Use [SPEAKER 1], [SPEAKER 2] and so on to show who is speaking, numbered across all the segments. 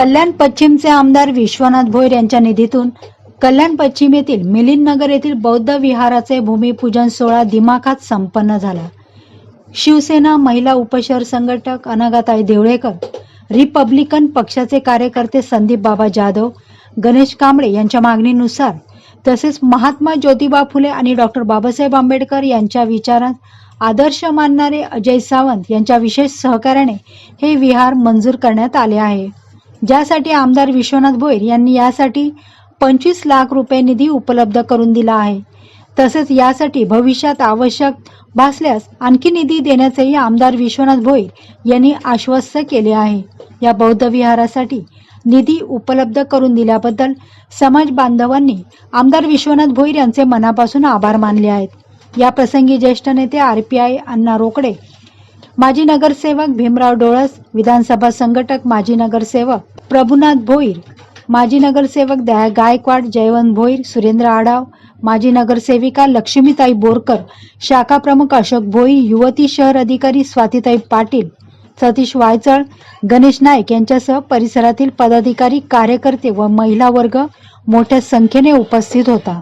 [SPEAKER 1] कल्याण पश्चिमचे आमदार विश्वनाथ भोईर यांच्या निधीतून कल्याण पश्चिम येथील मिलिंद नगर येथील बौद्ध विहाराचे भूमिपूजन सोहळा दिमाखात संपन्न झाला. शिवसेना महिला उपशहर संघटक अनागाताई देवळेकर रिपब्लिकन पक्षाचे कार्यकर्ते संदीप बाबा जाधव गणेश कांबळे यांच्या मागणीनुसार तसेच महात्मा ज्योतिबा फुले आणि डॉक्टर बाबासाहेब आंबेडकर यांच्या विचारात आदर्श मानणारे अजय सावंत यांच्या विशेष सहकार्याने हे विहार मंजूर करण्यात आले आहे. ज्यासाठी आमदार विश्वनाथ भोईर यांनी यासाठी पंचवीस लाख रुपये निधी उपलब्ध करून दिला आहे. तसेच यासाठी भविष्यात आवश्यक भासल्यास आणखी निधी देण्याचेही आमदार विश्वनाथ भोईर यांनी आश्वस्त केले आहे. या बौद्ध विहारासाठी निधी उपलब्ध करून दिल्याबद्दल समाज बांधवांनी आमदार विश्वनाथ भोईर यांचे मनापासून आभार मानले आहेत. या प्रसंगी ज्येष्ठ नेते R P I Anna Rokade माजी नगरसेवक भीमराव डोळस विधानसभा संघटक माजी नगरसेवक प्रभुनाथ भोईर माजी नगरसेवक दया गायकवाड जयवंत भोईर सुरेंद्र आढाव माजी नगरसेविका लक्ष्मीताई बोरकर शाखा प्रमुख अशोक भोईर युवती शहर अधिकारी स्वातीताई पाटील सतीश वायचळ गणेश नाईक यांच्यासह परिसरातील पदाधिकारी कार्यकर्ते व महिला वर्ग मोठ्या संख्येने उपस्थित होता.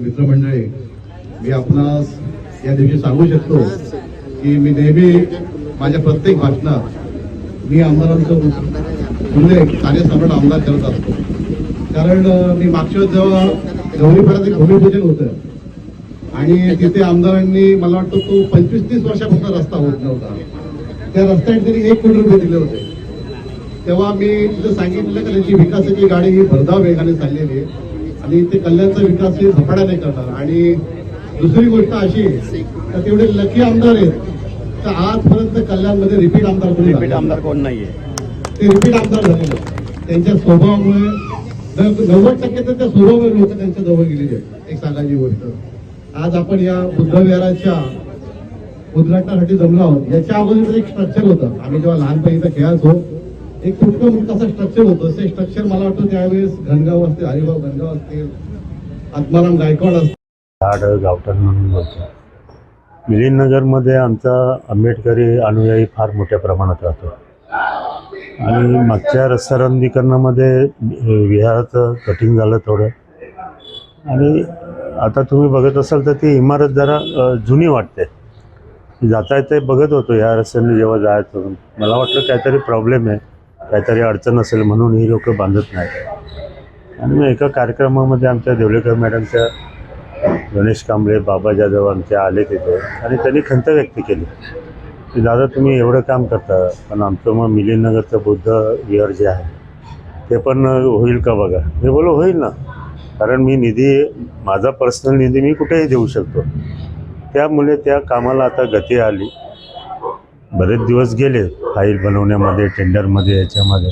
[SPEAKER 2] मित्रमंडळी मी आपणास या दिवशी सांगू शकतो की मी नेहमी माझ्या प्रत्येक भाषणात मी आमदारांचं उल्लेख कार्यसम्राट आमदार करत असतो. कारण मी मागच्या वेळेस जेव्हा गौरी एक भूमिपूजन होतं आणि तिथे आमदारांनी मला वाटतं तो पंचवीस तीस वर्षापासून रस्ता होत नव्हता. त्या रस्त्याने त्यांनी एक कोटी रुपये दिले होते. तेव्हा मी तिथं सांगितलं की त्यांची विकासाची गाडी ही भरधाव वेगाने चाललेली आहे. आणि ते कल्याणचा विकास हे झपाट्याने करणार. आणि दुसरी गोष्ट अशी तर तेवढे लकी आमदार आहेत तर आजपर्यंत कल्याणमध्ये रिपीट आमदार कोणी
[SPEAKER 3] रिपीट आमदार कोण नाहीये.
[SPEAKER 2] ते रिपीट आमदार झालेले. त्यांच्या स्वभावामुळे नव्वद टक्के तर त्या स्वभावामुळे लोक त्यांच्या जवळ गेलेले आहेत. एक सांगायची गोष्ट. आज आपण या बुद्धविहाराच्या उद्घाटनासाठी जमलो आहोत. याच्या अगोदर एक स्ट्रक्चर होतं. आम्ही जेव्हा लहानपणी इथं खेळायचो एक तुटकं मोठं असं स्ट्रक्चर होतं? ते स्ट्रक्चर मला वाटतं त्यावेळेस घनगाव असतील हरिभाऊ घनगाव असतील आत्माराम गायकवाड असतील.
[SPEAKER 4] झाड गावठाण म्हणून बोलतो. मिलिंदनगरमध्ये आमचा आंबेडकरी अनुयायी फार मोठ्या प्रमाणात राहतो. आणि मागच्या रस्तारंदीकरणामध्ये विहाराचं कटिंग झालं थोडं. आणि आता तुम्ही बघत असाल तर ती इमारत जरा जुनी वाटते. जाता येते बघत होतो ह्या रस्त्याने जेव्हा जायचं. मला वाटलं काहीतरी प्रॉब्लेम आहे. काहीतरी अडचण असेल म्हणून ही लोक बांधत नाहीत. आणि मग एका कार्यक्रमामध्ये आमच्या देवलेकर मॅडमच्या गणेश कांबळे बाबा जाधव आमचे आले तिथे आणि त्यांनी खंत व्यक्त केली. की दादा तुम्ही एवढं काम करता पण आमचं मग मिलिंदनगरचं बुद्ध विहार जे आहे ते पण होईल का बघा? मी बोलो होईल ना. कारण मी निधी माझा पर्सनल निधी मी कुठेही देऊ शकतो. त्यामुळे त्या कामाला आता गती आली. बरेच दिवस गेले फाईल बनवण्यामध्ये टेंडरमध्ये याच्यामध्ये.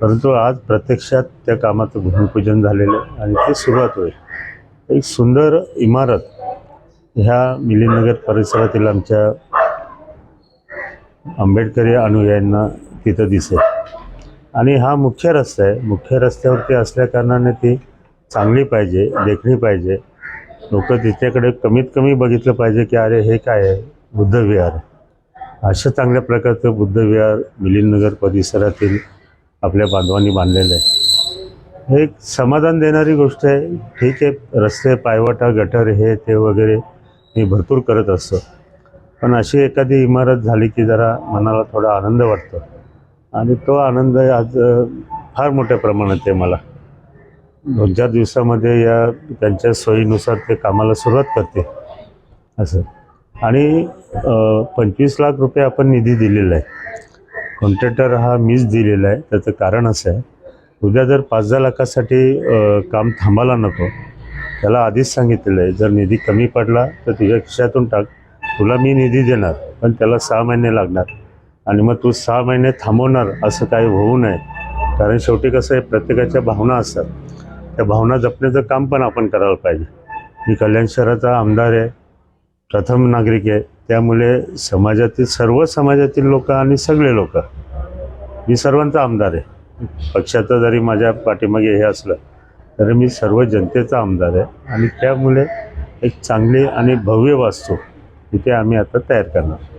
[SPEAKER 4] परंतु आज प्रत्यक्षात त्या कामाचं भूमिपूजन झालेलं आहे आणि ते सुरुवात होईल. एक सुंदर इमारत ह्या मिलिंदनगर परिसरातील आमच्या आंबेडकरी अनुयायांना तिथं दिसेल. आणि हा मुख्य रस्ता आहे. मुख्य रस्त्यावरती असल्याकारणाने ती चांगली पाहिजे देखणी पाहिजे. लोक तिच्याकडे कमीत कमी बघितलं पाहिजे की अरे हे काय आहे? बुद्ध विहार. आहे अशा चांगल्या प्रकारचं बुद्ध विहार मिलिंदनगर परिसरातील आपल्या बांधवांनी बांधलेलं आहे. हे एक समाधान देणारी गोष्ट आहे. ठीक आहे रस्ते पायवाटा गटर हे ते वगैरे मी भरपूर करत असतो. पण अशी एखादी इमारत झाली की जरा मनाला थोडा आनंद वाटतो. आणि तो आनंद आज फार मोठ्या प्रमाणात आहे मला. दोन चार दिवसामध्ये या त्यांच्या सोयीनुसार ते कामाला सुरुवात करते असं. आणि पंचवीस लाख रुपये आपण निधी दिलेला आहे. कॉन्ट्रॅक्टर हा मीच दिलेला आहे. त्याचं कारण असं आहे. उद्या जर पाच दहा लाखासाठी काम थांबायला नको त्याला आधीच सांगितलेलं आहे. जर निधी कमी पडला तर तुझ्या खिशातून टाक. तुला मी निधी देणार पण त्याला सहा महिने लागणार. आणि मग तू सहा महिने थांबवणार असं काही होऊ नये. कारण शेवटी कसं आहे प्रत्येकाच्या भावना असतात. त्या भावना जपण्याचं काम पण आपण करायला पाहिजे. मी कल्याण शहराचा आमदार आहे. प्रथम नागरिक आहे. त्यामुळे समाजातील सर्व समाजातील लोक आणि सगळे लोक मी सर्वांचा आमदार आहे. पक्षाचं जरी माझ्या पाठीमागे हे असलं तरी मी सर्व जनतेचा आमदार आहे. आणि त्यामुळे एक चांगली आणि भव्य वास्तू इथे आम्ही आता तयार करणार.